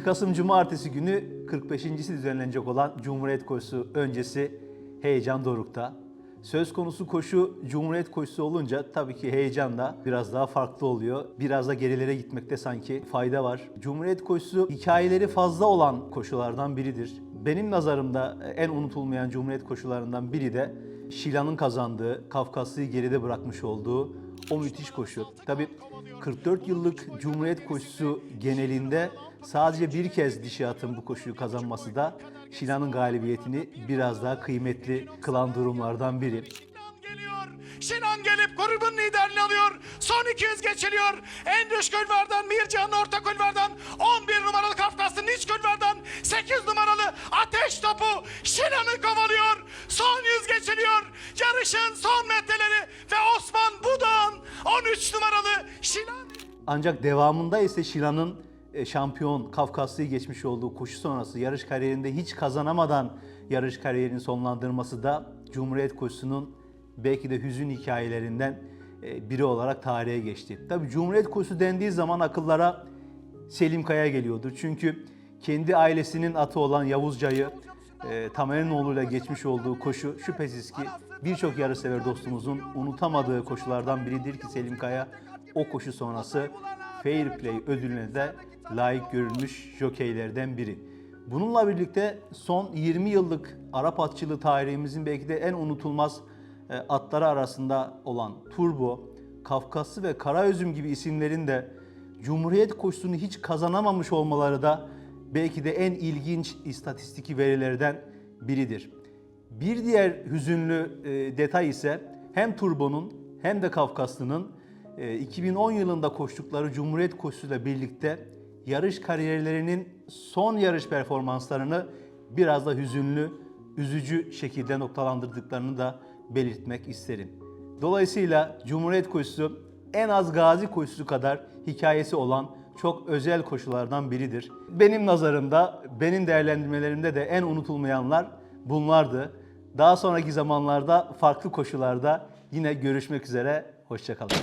12 Kasım Cumartesi günü 45.si düzenlenecek olan Cumhuriyet Koşusu öncesi heyecan dorukta. Söz konusu koşu Cumhuriyet koşusu olunca tabii ki heyecan da biraz daha farklı oluyor. Biraz da gerilere gitmekte sanki fayda var. Cumhuriyet koşusu hikayeleri fazla olan koşulardan biridir. Benim nazarımda en unutulmayan Cumhuriyet koşularından biri de Şila'nın kazandığı, Kafkaslı'yı geride bırakmış olduğu o müthiş koşu. Tabii 44 yıllık Cumhuriyet koşusu genelinde sadece bir kez dişi atın bu koşuyu kazanması da Şila'nın galibiyetini biraz daha kıymetli kılan durumlardan biri. Şinan gelip grubun liderliğini alıyor. Son 200 geçiliyor. Endüş Gülver'den, Mircan Orta Gülver'den, 11 numaralı Kafkas'ın İç Gülver'den, 8 numaralı Ateş Topu Şinan'ı kovalıyor. Son 100 geçiliyor. Yarışın son metreleri Ancak devamında ise Şila'nın e, şampiyon Kafkaslı'yı geçmiş olduğu koşu sonrası yarış kariyerinde hiç kazanamadan yarış kariyerini sonlandırması da Cumhuriyet koşusunun belki de hüzün hikayelerinden e, biri olarak tarihe geçti. Tabii Cumhuriyet koşusu dendiği zaman akıllara Selim Kaya geliyordur. Çünkü kendi ailesinin atı olan Yavuzca'yı e, Tamerinoğlu'yla geçmiş olduğu koşu şüphesiz ki birçok yarışsever dostumuzun unutamadığı koşulardan biridir ki Selim Kaya o koşu sonrası Fair Play ödülüne de layık görülmüş jokeylerden biri. Bununla birlikte son 20 yıllık Arap atçılığı tarihimizin belki de en unutulmaz e, atları arasında olan Turbo, Kafkaslı ve Karaözüm gibi isimlerin de Cumhuriyet koşusunu hiç kazanamamış olmaları da belki de en ilginç istatistiki verilerden biridir. Bir diğer hüzünlü e, detay ise hem Turbo'nun hem de Kafkaslı'nın e, 2010 yılında koştukları Cumhuriyet koşusuyla birlikte yarış kariyerlerinin son yarış performanslarını biraz da hüzünlü, üzücü şekilde noktalandırdıklarını da belirtmek isterim. Dolayısıyla Cumhuriyet koşusu en az gazi koşusu kadar hikayesi olan çok özel koşulardan biridir. Benim nazarımda, benim değerlendirmelerimde de en unutulmayanlar bunlardı. Daha sonraki zamanlarda farklı koşularda yine görüşmek üzere. Hoşçakalın.